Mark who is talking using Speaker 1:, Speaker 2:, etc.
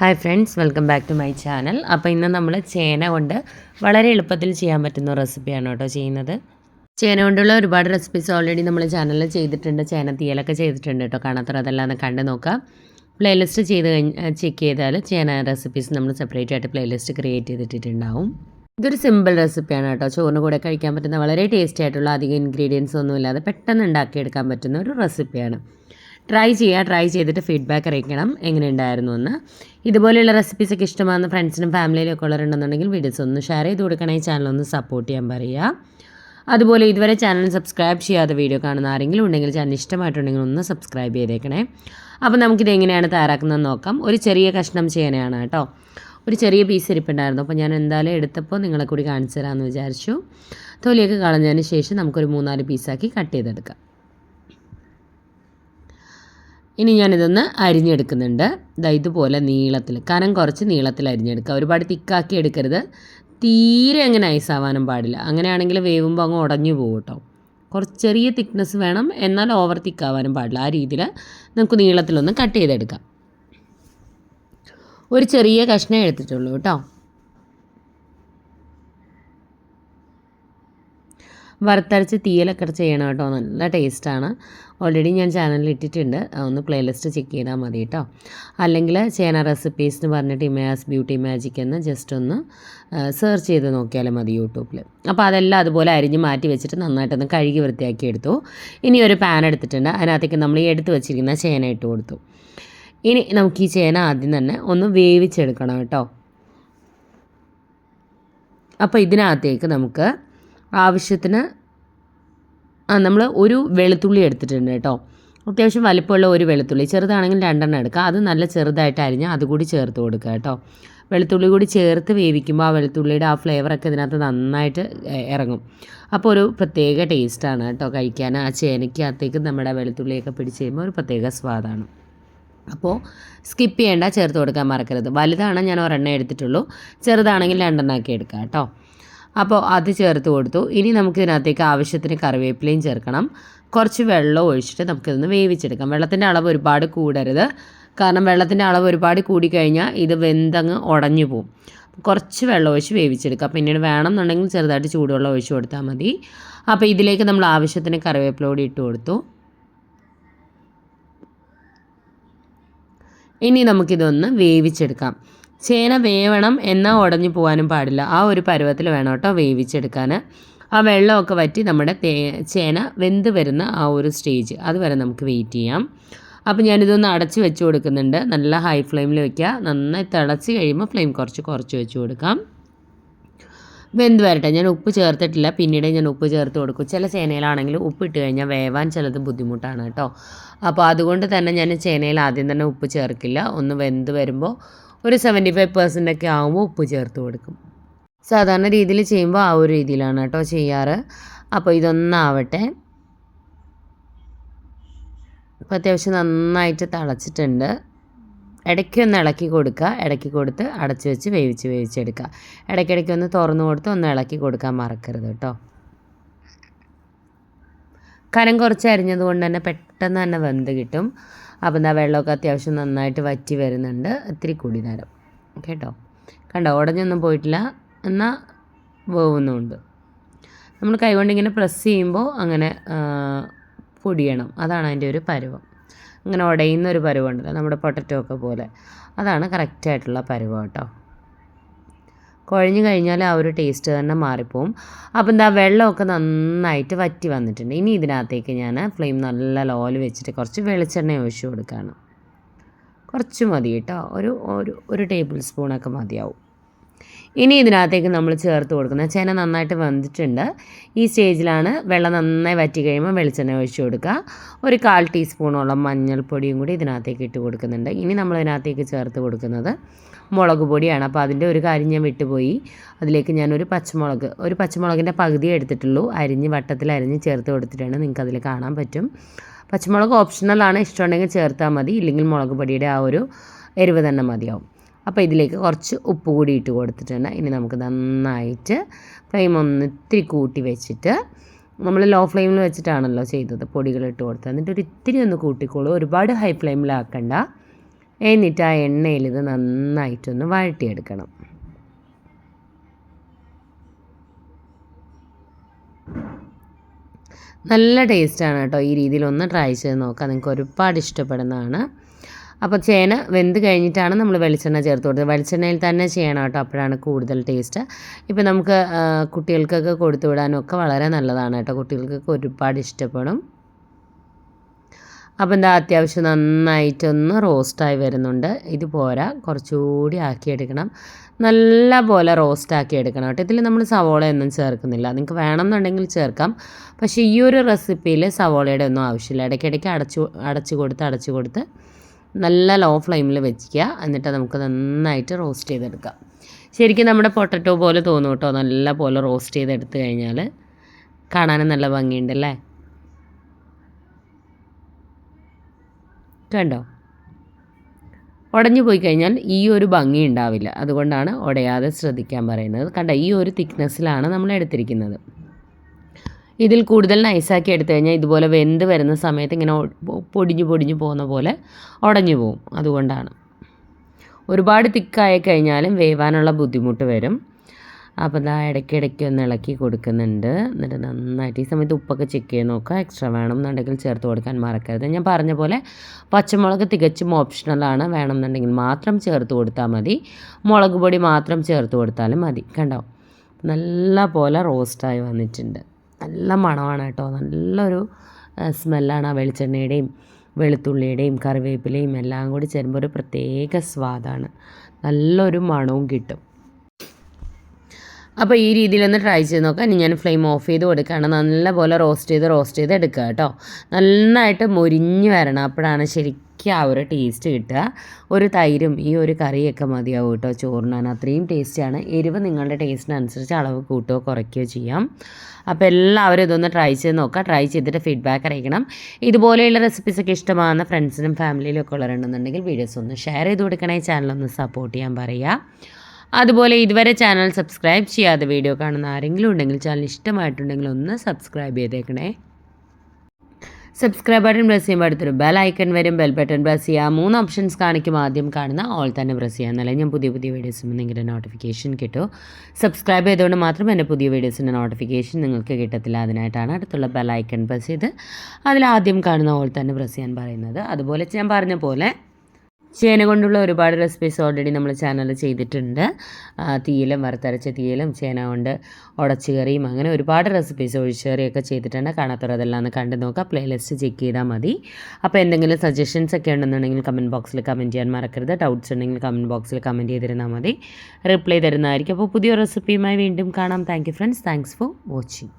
Speaker 1: Hi friends welcome back to my channel അപ്പോൾ ഇന്ന് നമ്മൾ ചേന കൊണ്ട് വളരെ എളുപ്പത്തിൽ ചെയ്യാൻ പറ്റുന്ന റെസിപ്പിയാണ് കേട്ടോ ചെയ്യുന്നത്. ചേന കൊണ്ടുള്ള ഒരുപാട് റെസിപ്പീസ് ഓൾറെഡി നമ്മൾ ചാനലിൽ ചെയ്തിട്ടുണ്ട്. ചേന തീയലൊക്കെ ചെയ്തിട്ടുണ്ട് കേട്ടോ കാണാത്തവർ അതെല്ലാം ഒന്ന് കണ്ട് നോക്കാം. പ്ലേലിസ്റ്റ് ചെയ്ത് കഴിഞ്ഞ് ചെക്ക് ചെയ്താൽ ചേന റെസിപ്പീസ് നമ്മൾ സെപ്പറേറ്റ് ആയിട്ട് പ്ലേലിസ്റ്റ് ക്രിയേറ്റ് ചെയ്തിട്ടുണ്ടാവും ഇതൊരു സിമ്പിൾ റെസിപ്പിയാണ് കേട്ടോ ചോറിന് കൂടെ കഴിക്കാൻ പറ്റുന്ന വളരെ ടേസ്റ്റി ആയിട്ടുള്ള അധികം ഇൻഗ്രീഡിയൻസ് ഒന്നുമില്ലാതെ പെട്ടെന്ന് ഉണ്ടാക്കിയെടുക്കാൻ പറ്റുന്ന ഒരു റെസിപ്പിയാണ് ട്രൈ ചെയ്യുക ട്രൈ ചെയ്തിട്ട് ഫീഡ്ബാക്ക് അറിയിക്കണം. എങ്ങനെ ഉണ്ടായിരുന്നു എന്ന്. ഇതുപോലെയുള്ള റെസിപ്പീസൊക്കെ ഇഷ്ടമാകുന്ന ഫ്രണ്ട്സിനും ഫാമിലിയിലും ഒക്കെ ഉള്ളവരുണ്ടെന്നുണ്ടെങ്കിൽ വീഡിയോസ് ഒന്ന് ഷെയർ ചെയ്ത് കൊടുക്കണേ. ചാനൽ ഒന്ന് സപ്പോർട്ട് ചെയ്യാൻ പറയുക. അതുപോലെ ഇതുവരെ ചാനൽ സബ്സ്ക്രൈബ് ചെയ്യാതെ വീഡിയോ കാണുന്ന ആരെങ്കിലും ഉണ്ടെങ്കിൽ ചാനൽ ഇഷ്ടമായിട്ടുണ്ടെങ്കിൽ ഒന്ന് സബ്സ്ക്രൈബ് ചെയ്തേക്കണേ. അപ്പോൾ നമുക്കിത് എങ്ങനെയാണ് തയ്യാറാക്കുന്നതെന്ന് നോക്കാം. ഒരു ചെറിയ കഷ്ണം ചെയ്യാനാണ് കേട്ടോ. ഒരു ചെറിയ പീസ് ഇരിപ്പുണ്ടായിരുന്നു. അപ്പോൾ ഞാൻ എന്തായാലും എടുത്തപ്പോൾ നിങ്ങളെ കൂടി കാണിച്ചു തരാമെന്ന് വിചാരിച്ചു. തൊലിയൊക്കെ കളഞ്ഞതിന് ശേഷം നമുക്കൊരു മൂന്നാൽ പീസാക്കി കട്ട് ചെയ്തെടുക്കാം. ഇനി ഞാനിതൊന്ന് അരിഞ്ഞെടുക്കുന്നുണ്ട്. ദാ ഇതുപോലെ നീളത്തിൽ കനം കുറച്ച് നീളത്തിൽ അരിഞ്ഞെടുക്കുക. ഒരുപാട് തിക്കാക്കി എടുക്കരുത്. തീരെ അങ്ങനെ ഐസാവാനും പാടില്ല. അങ്ങനെയാണെങ്കിൽ വേവുമ്പോൾ അങ്ങ് ഉടഞ്ഞു പോകും കേട്ടോ. കുറച്ച് ചെറിയ തിക്നെസ് വേണം. എന്നാൽ ഓവർ തിക്കാവാനും പാടില്ല. ആ രീതിയിൽ നമുക്ക് നീളത്തിലൊന്ന് കട്ട് ചെയ്തെടുക്കാം. ഒരു ചെറിയ കഷ്ണം എടുത്തിട്ടുള്ളൂ കേട്ടോ. വറുത്തരച്ച് തീയലൊക്കെ ചെയ്യണം കേട്ടോ. നല്ല ടേസ്റ്റാണ്. ഓൾറെഡി ഞാൻ ചാനലിൽ ഇട്ടിട്ടുണ്ട്. ഒന്ന് പ്ലേലിസ്റ്റ് ചെക്ക് ചെയ്താൽ മതി കേട്ടോ അല്ലെങ്കിൽ ചേന റെസിപ്പീസ് എന്ന് പറഞ്ഞിട്ട് ഇമയാസ് ബ്യൂട്ടി മാജിക് എന്ന് ജസ്റ്റ് ഒന്ന് സെർച്ച് ചെയ്ത് നോക്കിയാലും മതി യൂട്യൂബിൽ അപ്പോൾ അതെല്ലാം അതുപോലെ അരിഞ്ഞ് മാറ്റി വെച്ചിട്ട് നന്നായിട്ടൊന്ന് കഴുകി വൃത്തിയാക്കി എടുത്തു. ഇനി ഒരു പാൻ എടുത്തിട്ടുണ്ട്. അതിനകത്തേക്ക് നമ്മൾ ഈ എടുത്ത് വെച്ചിരിക്കുന്ന ചേന ഇട്ട് കൊടുത്തു. ഇനി നമുക്ക് ഈ ചേന ആദ്യം തന്നെ ഒന്ന് വേവിച്ചെടുക്കണം കേട്ടോ അപ്പോൾ ഇതിനകത്തേക്ക് നമുക്ക് ആവശ്യത്തിന് ആ നമ്മൾ ഒരു വെളുത്തുള്ളി എടുത്തിട്ടുണ്ട് കേട്ടോ. അത്യാവശ്യം വലിപ്പമുള്ള ഒരു വെളുത്തുള്ളി. ചെറുതാണെങ്കിൽ രണ്ടെണ്ണം എടുക്കുക അത് നല്ല ചെറുതായിട്ട് അരിഞ്ഞ് അതുകൂടി ചേർത്ത് കൊടുക്കുക കേട്ടോ. വെളുത്തുള്ളി കൂടി ചേർത്ത് വേവിക്കുമ്പോൾ ആ വെളുത്തുള്ളിയുടെ ആ ഫ്ലേവറൊക്കെ ഇതിനകത്ത് നന്നായിട്ട് ഇറങ്ങും. അപ്പോൾ ഒരു പ്രത്യേക ടേസ്റ്റാണ് കേട്ടോ കഴിക്കാൻ. ആ ചേനയ്ക്കകത്തേക്ക് നമ്മുടെ വെളുത്തുള്ളിയൊക്കെ പിടിച്ച് കഴിയുമ്പോൾ ഒരു പ്രത്യേക സ്വാദാണ്. അപ്പോൾ സ്കിപ്പ് ചെയ്യേണ്ട ചേർത്ത് കൊടുക്കാൻ മറക്കരുത്. വലുതാണ് ഞാൻ ഒരെണ്ണം എടുത്തിട്ടുള്ളൂ. ചെറുതാണെങ്കിൽ രണ്ടെണ്ണമാക്കി എടുക്കാം കേട്ടോ. അപ്പോൾ അത് ചേർത്ത് കൊടുത്തു. ഇനി നമുക്കിതിനകത്തേക്ക് ആവശ്യത്തിന് കറിവേപ്പിലയും ചേർക്കണം. കുറച്ച് വെള്ളം ഒഴിച്ചിട്ട് നമുക്കിതൊന്ന് വേവിച്ചെടുക്കാം. വെള്ളത്തിന്റെ അളവ് ഒരുപാട് കൂടരുത്. കാരണം വെള്ളത്തിന്റെ അളവ് ഒരുപാട് കൂടിക്കഴിഞ്ഞാൽ ഇത് വെന്തങ്ങ് ഉടഞ്ഞു പോകും കുറച്ച് വെള്ളം ഒഴിച്ച് വേവിച്ചെടുക്കുക പിന്നീട് വേണം എന്നുണ്ടെങ്കിൽ ചെറുതായിട്ട് ചൂടുവെള്ളം ഒഴിച്ച് കൊടുത്താൽ മതി. അപ്പോൾ ഇതിലേക്ക് നമ്മൾ ആവശ്യത്തിന് കറിവേപ്പില കൂടി ഇട്ട് കൊടുത്തു. ഇനി നമുക്കിതൊന്ന് വേവിച്ചെടുക്കാം. ചേന വേവണം എന്നാൽ ഉടഞ്ഞു പോകാനും പാടില്ല. ആ ഒരു പരുവത്തിൽ വേണം കേട്ടോ വേവിച്ചെടുക്കാൻ ആ വെള്ളമൊക്കെ വറ്റി നമ്മുടെ തേ ചേന വെന്ത് വരുന്ന ആ ഒരു സ്റ്റേജ് അതുവരെ നമുക്ക് വെയിറ്റ് ചെയ്യാം. അപ്പോൾ ഞാനിതൊന്ന് അടച്ച് വെച്ച് കൊടുക്കുന്നുണ്ട്. നല്ല ഹൈ ഫ്ലെയിമിൽ വെക്കുക. നന്നായി തിളച്ച് കഴിയുമ്പോൾ ഫ്ലെയിം കുറച്ച് കുറച്ച് വെച്ച് കൊടുക്കാം. വെന്ത് വരട്ടെ. ഞാൻ ഉപ്പ് ചേർത്തിട്ടില്ല. പിന്നീട് ഞാൻ ഉപ്പ് ചേർത്ത് കൊടുക്കും. ചില ചേനയിലാണെങ്കിൽ ഉപ്പ് ഇട്ട് കഴിഞ്ഞാൽ വേവാൻ ചിലത് ബുദ്ധിമുട്ടാണ് കേട്ടോ. അപ്പോൾ അതുകൊണ്ട് തന്നെ ഞാൻ ചേനയിൽ ആദ്യം തന്നെ ഉപ്പ് ചേർക്കില്ല. ഒന്ന് വെന്ത് വരുമ്പോൾ ഒരു സെവന്റി ഫൈവ് പെർസെന്റ് ഒക്കെ ആകുമ്പോൾ ഉപ്പ് ചേർത്ത് കൊടുക്കും. സാധാരണ രീതിയിൽ ചെയ്യുമ്പോൾ ആ ഒരു രീതിയിലാണ് കേട്ടോ ചെയ്യാറ്. അപ്പോൾ ഇതൊന്നാവട്ടെ. അപ്പോൾ അത്യാവശ്യം നന്നായിട്ട് തിളച്ചിട്ടുണ്ട്. ഇടയ്ക്ക് ഒന്ന് ഇളക്കി കൊടുക്കുക. ഇടയ്ക്ക് കൊടുത്ത് അടച്ച് വെച്ച് വേവിച്ച് വേവിച്ചെടുക്കുക. ഇടയ്ക്കിടയ്ക്ക് ഒന്ന് തുറന്നു കൊടുത്ത് ഒന്ന് ഇളക്കി കൊടുക്കാൻ മറക്കരുത് കേട്ടോ. കനം കുറച്ച് അരിഞ്ഞത് കൊണ്ട് തന്നെ പെട്ടെന്ന് തന്നെ വെന്ത് കിട്ടും. അപ്പോൾ എന്താ വെള്ളമൊക്കെ അത്യാവശ്യം നന്നായിട്ട് വറ്റി വരുന്നുണ്ട്. ഇത്തിരി കൂടി നേരം. കേട്ടോ? കണ്ടോ? ഉടഞ്ഞൊന്നും പോയിട്ടില്ല. എന്നാൽ വേവുന്നുമുണ്ട് നമ്മൾ കൈകൊണ്ട് ഇങ്ങനെ പ്രസ് ചെയ്യുമ്പോൾ അങ്ങനെ പൊടിയണം. അതാണ് അതിന്റെ ഒരു പരുവം. അങ്ങനെ ഉടയുന്ന ഒരു പരുവമുണ്ടല്ലോ നമ്മുടെ പൊട്ടറ്റോ ഒക്കെ പോലെ. അതാണ് കറക്റ്റായിട്ടുള്ള പരുവം കേട്ടോ. കുഴഞ്ഞു കഴിഞ്ഞാൽ ആ ഒരു ടേസ്റ്റ് തന്നെ മാറിപ്പോവും. അപ്പോൾ എന്താ വെള്ളമൊക്കെ നന്നായിട്ട് വറ്റി വന്നിട്ടുണ്ട്. ഇനി ഇതിനകത്തേക്ക് ഞാൻ ഫ്ലെയിം നല്ല ലോയിൽ വെച്ചിട്ട് കുറച്ച് വെളിച്ചെണ്ണ ഒഴിച്ചു കൊടുക്കുകയാണ് കുറച്ച് മതി കേട്ടോ. ഒരു ഒരു ഒരു ടേബിൾ സ്പൂണൊക്കെ മതിയാവും. ഇനി ഇതിനകത്തേക്ക് നമ്മൾ ചേർത്ത് കൊടുക്കുന്നത് ചേന നന്നായിട്ട് വന്നിട്ടുണ്ട് ഈ സ്റ്റേജിലാണ് വെള്ളം നന്നായി വറ്റി കഴിയുമ്പോൾ വെളിച്ചെണ്ണ ഒഴിച്ച് കൊടുക്കുക. ഒരു കാൽ ടീസ്പൂണോളം മഞ്ഞൾപ്പൊടിയും കൂടി ഇതിനകത്തേക്ക് ഇട്ട് കൊടുക്കുന്നുണ്ട്. ഇനി നമ്മൾ ഇതിനകത്തേക്ക് ചേർത്ത് കൊടുക്കുന്നത് മുളക് പൊടിയാണ്. അപ്പോൾ അതിന്റെ ഒരു കാര്യം ഞാൻ വിട്ടുപോയി. അതിലേക്ക് ഞാനൊരു പച്ചമുളക് ഒരു പച്ചമുളകിന്റെ പകുതി എടുത്തിട്ടുള്ളൂ. അരിഞ്ഞ് വട്ടത്തിൽ അരിഞ്ഞ് ചേർത്ത് കൊടുത്തിട്ടുണ്ട് നിങ്ങൾക്ക് അതിൽ കാണാൻ പറ്റും. പച്ചമുളക് ഓപ്ഷണലാണ് ഇഷ്ടമുണ്ടെങ്കിൽ ചേർത്താൽ മതി. ഇല്ലെങ്കിൽ മുളക് പൊടിയുടെ ആ ഒരു എരിവ് തന്നെ മതിയാവും. അപ്പോൾ ഇതിലേക്ക് കുറച്ച് ഉപ്പ് കൂടി ഇട്ട് കൊടുത്തിട്ടുണ്ട്. ഇനി നമുക്ക് നന്നായിട്ട് ഫ്ലെയിം ഒന്ന് ഇത്തിരി കൂട്ടി വെച്ചിട്ട് നമ്മൾ ലോ ഫ്ലെയിമിൽ വെച്ചിട്ടാണല്ലോ ചെയ്തത് പൊടികൾ ഇട്ട് കൊടുത്തത്. എന്നിട്ട് ഒരു ഇത്തിരി ഒന്ന് കൂട്ടിക്കോളൂ. ഒരുപാട് ഹൈ ഫ്ലെയിമിലാക്കണ്ട എന്നിട്ട് ആ എണ്ണയിൽ ഇത് നന്നായിട്ടൊന്ന് വഴട്ടിയെടുക്കണം നല്ല ടേസ്റ്റാണ് കേട്ടോ ഈ രീതിയിൽ ഒന്ന് ട്രൈ ചെയ്ത് നോക്കാം. നിങ്ങൾക്ക് ഒരുപാട് ഇഷ്ടപ്പെടുന്നതാണ്. അപ്പോൾ ചേന വെന്ത് കഴിഞ്ഞിട്ടാണ് നമ്മൾ വെളിച്ചെണ്ണ ചേർത്ത് കൊടുത്തത്. വെളിച്ചെണ്ണയിൽ തന്നെ ചെയ്യണം കേട്ടോ അപ്പോഴാണ് കൂടുതൽ ടേസ്റ്റ്. ഇപ്പോൾ നമുക്ക് കുട്ടികൾക്കൊക്കെ കൊടുത്തു വിടാനൊക്കെ വളരെ നല്ലതാണ് കേട്ടോ. കുട്ടികൾക്കൊക്കെ ഒരുപാട് ഇഷ്ടപ്പെടും. അപ്പോൾ എന്താ അത്യാവശ്യം നന്നായിട്ടൊന്ന് റോസ്റ്റായി വരുന്നുണ്ട്. ഇത് പോരാ കുറച്ചുകൂടി ആക്കിയെടുക്കണം. നല്ല പോലെ റോസ്റ്റ് ആക്കി എടുക്കണം കേട്ടോ. ഇതിൽ നമ്മൾ സവോളയൊന്നും ചേർക്കുന്നില്ല. നിങ്ങൾക്ക് വേണമെന്നുണ്ടെങ്കിൽ ചേർക്കാം. പക്ഷേ ഈ ഒരു റെസിപ്പിയിൽ സവോളയുടെ ഒന്നും ആവശ്യമില്ല. ഇടയ്ക്കിടയ്ക്ക് അടച്ചു അടച്ചു കൊടുത്ത് അടച്ചു കൊടുത്ത് നല്ല ലോ ഫ്ലെയിമിൽ വെച്ചിക്കുക എന്നിട്ട് നമുക്ക് നന്നായിട്ട് റോസ്റ്റ് ചെയ്തെടുക്കാം. ശരിക്കും നമ്മുടെ പൊട്ടറ്റോ പോലെ തോന്നും കേട്ടോ. നല്ല പോലെ റോസ്റ്റ് ചെയ്തെടുത്ത് കഴിഞ്ഞാൽ കാണാനും നല്ല ഭംഗിയുണ്ടല്ലേ കണ്ടോ? ഉടഞ്ഞു പോയി കഴിഞ്ഞാൽ ഈ ഒരു ഭംഗി ഉണ്ടാവില്ല. അതുകൊണ്ടാണ് ഉടയാതെ ശ്രദ്ധിക്കാൻ പറയുന്നത്. കണ്ട? ഈ ഒരു തിക്നെസ്സിലാണ് നമ്മൾ എടുത്തിരിക്കുന്നത്. ഇതിൽ കൂടുതൽ നൈസാക്കി എടുത്തു കഴിഞ്ഞാൽ ഇതുപോലെ വെന്ത് വരുന്ന സമയത്ത് ഇങ്ങനെ പൊടിഞ്ഞു പൊടിഞ്ഞു പോകുന്ന പോലെ ഉടഞ്ഞു പോകും അതുകൊണ്ടാണ്. ഒരുപാട് തിക്കായി കഴിഞ്ഞാലും വേവാനുള്ള ബുദ്ധിമുട്ട് വരും. അപ്പോൾ ഇതാ ഇടയ്ക്കിടയ്ക്ക് ഒന്ന് ഇളക്കി കൊടുക്കുന്നുണ്ട്. എന്നിട്ട് നന്നായിട്ട് ഈ സമയത്ത് ഉപ്പൊക്കെ ചെക്ക് ചെയ്ത് നോക്കുക. എക്സ്ട്രാ വേണമെന്നുണ്ടെങ്കിൽ ചേർത്ത് കൊടുക്കാൻ മറക്കരുത്. ഞാൻ പറഞ്ഞ പോലെ പച്ചമുളക് തികച്ചും ഓപ്ഷണലാണ് വേണമെന്നുണ്ടെങ്കിൽ മാത്രം ചേർത്ത് കൊടുത്താൽ മതി. മുളക് പൊടി മാത്രം ചേർത്ത് കൊടുത്താലും മതി. കണ്ടോ? നല്ല പോലെ റോസ്റ്റായി വന്നിട്ടുണ്ട്. നല്ല മണമാണ് കേട്ടോ. നല്ലൊരു സ്മെല്ലാണ് ആ വെളിച്ചെണ്ണയുടെയും വെളുത്തുള്ളിയുടെയും കറിവേപ്പിലയും എല്ലാം കൂടി ചേരുമ്പോൾ ഒരു പ്രത്യേക സ്വാദാണ്. നല്ലൊരു മണവും കിട്ടും. അപ്പോൾ ഈ രീതിയിലൊന്ന് ട്രൈ ചെയ്ത് നോക്കാം. ഇനി ഞാൻ ഫ്ലെയിം ഓഫ് ചെയ്ത് കൊടുക്കുകയാണ്. നല്ലപോലെ റോസ്റ്റ് ചെയ്ത് റോസ്റ്റ് ചെയ്ത് എടുക്കുക കേട്ടോ. നന്നായിട്ട് മുരിഞ്ഞ് വരണം. അപ്പോഴാണ് ശരിക്കും ആ ഒരു ടേസ്റ്റ് കിട്ടുക. ഒരു തൈരും ഈ ഒരു കറിയൊക്കെ മതിയാവും കേട്ടോ ചോറിനാൻ അത്രയും ടേസ്റ്റിയാണ് എരിവ് നിങ്ങളുടെ ടേസ്റ്റിനനുസരിച്ച് അളവ് കൂട്ടുകയോ കുറയ്ക്കുകയോ ചെയ്യാം. അപ്പോൾ എല്ലാവരും ഇതൊന്ന് ട്രൈ ചെയ്ത് നോക്കുക. ട്രൈ ചെയ്തിട്ട് ഫീഡ്ബാക്ക് അറിയിക്കണം. ഇതുപോലെയുള്ള റെസിപ്പീസൊക്കെ ഇഷ്ടമാകുന്ന ഫ്രണ്ട്സിനും ഫാമിലിയിലും ഒക്കെ ഉള്ളവരുണ്ടെന്നുണ്ടെങ്കിൽ വീഡിയോസ് ഒന്ന് ഷെയർ ചെയ്ത് കൊടുക്കണേ. ചാനലൊന്ന് സപ്പോർട്ട് ചെയ്യാൻ പറയുക. അതുപോലെ ഇതുവരെ ചാനൽ സബ്സ്ക്രൈബ് ചെയ്യാതെ വീഡിയോ കാണുന്ന ആരെങ്കിലും ഉണ്ടെങ്കിൽ ചാനൽ ഇഷ്ടമായിട്ടുണ്ടെങ്കിൽ ഒന്ന് സബ്സ്ക്രൈബ് ചെയ്തേക്കണേ. സബ്സ്ക്രൈബ് ബട്ടൺ പ്രസ് ചെയ്യുമ്പോൾ അടുത്തൊരു ബെൽ ഐക്കൺ വരും. ബെൽ ബട്ടൺ പ്രസ് ചെയ്യുക. മൂന്ന് ഓപ്ഷൻസ് കാണിക്കും. ആദ്യം കാണുന്ന ഓൾ തന്നെ പ്രസ് ചെയ്യുക. എന്നാലേ ഞാൻ പുതിയ പുതിയ വീഡിയോസ് നിങ്ങളുടെ നോട്ടിഫിക്കേഷൻ കിട്ടും. സബ്സ്ക്രൈബ് ചെയ്തുകൊണ്ട് മാത്രം എന്റെ പുതിയ വീഡിയോസിന്റെ നോട്ടിഫിക്കേഷൻ നിങ്ങൾക്ക് കിട്ടത്തില്ല. അതിനായിട്ടാണ് അടുത്തുള്ള ബെൽ ഐക്കൺ പ്രസ് ചെയ്ത് അതിൽ ആദ്യം കാണുന്ന ഓൾ തന്നെ പ്രസ് ചെയ്യാൻ പറയുന്നത്. അതുപോലെ ഞാൻ പറഞ്ഞ പോലെ ചേന കൊണ്ടുള്ള ഒരുപാട് റെസിപ്പീസ് ഓൾറെഡി നമ്മൾ ചാനലിൽ ചെയ്തിട്ടുണ്ട്. തീയിലും വറുത്തരച്ച തീയിലും ചേന കൊണ്ട് ഉടച്ചുകറിയും അങ്ങനെ ഒരുപാട് റെസിപ്പീസ് ഒഴിച്ചുകറിയൊക്കെ ചെയ്തിട്ടുണ്ട്. കാണാത്തവർ അതെല്ലാം ഒന്ന് കണ്ടു നോക്കുക പ്ലേലിസ്റ്റ് ചെക്ക് ചെയ്താൽ മതി. അപ്പോൾ എന്തെങ്കിലും സജഷൻസ് ഒക്കെ ഉണ്ടെന്നുണ്ടെങ്കിൽ കമന്റ് ബോക്സിൽ കമന്റ് ചെയ്യാൻ മറക്കരുത്. ഡൗട്ട്സ് ഉണ്ടെങ്കിൽ കമന്റ് ബോക്സിൽ കമന്റ് ചെയ്തിരുന്നാൽ മതി. റിപ്ലൈ തരുന്നതായിരിക്കും. അപ്പോൾ പുതിയ റെസിപ്പിയുമായി വീണ്ടും കാണാം. Thank friends thanks for watching